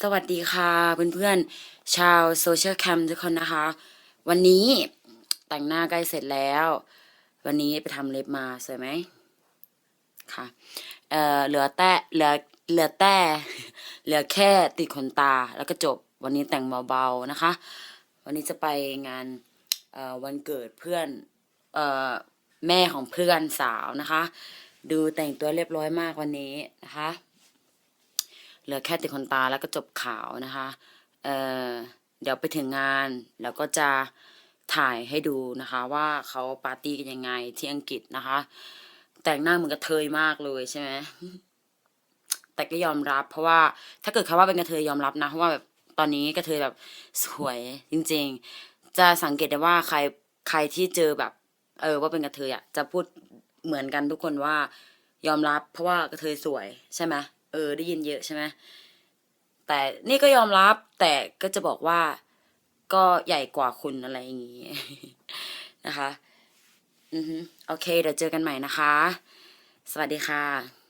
สวัสดีค่ะเพื่อนๆ ชาวโซเชียลแคมทุกคนนะคะ วันนี้แต่งหน้าใกล้เสร็จแล้ว วันนี้ไปทำเล็บมาสวยไหมค่ะเอ่อเหลือแต่เหลือเหลือแต่เหลือแค่ติดขนตาแล้วก็จบวันนี้แต่งเบาๆนะคะ วันนี้จะไปงานเอ่อวันเกิดเพื่อนเอ่อแม่ของเพื่อนสาวนะคะ ดูแต่งตัวเรียบร้อยมากวันนี้นะคะ เหลือแค่ติดขนตาแล้วก็จบขาวนะคะเอ่อเดี๋ยวไปถึงงานแล้วก็จะถ่ายให้ดูนะคะว่าเขาปาร์ตี้กันยังไงที่อังกฤษนะคะ แต่งหน้าเหมือนกระเทยมากเลยใช่ไหมแต่ก็ยอมรับเพราะว่าถ้าเกิดเขาว่าเป็นกระเทยยอมรับนะเพราะว่าแบบตอนนี้กระเทยแบบสวยจริง ๆ จะสังเกตได้ว่าใครใครที่เจอแบบ เออว่าเป็นกระเทยอะจะพูดเหมือนกันทุกคนว่ายอมรับเพราะว่ากระเทยสวยใช่ไหม เออ ได้ยินเยอะใช่ไหมแต่นี่ก็ยอมรับ แต่ก็จะบอกว่าก็ใหญ่กว่าคุณอะไรอย่างงี้นะคะ อือฮึโอเค เดี๋ยวเจอกันใหม่นะคะ สวัสดีค่ะ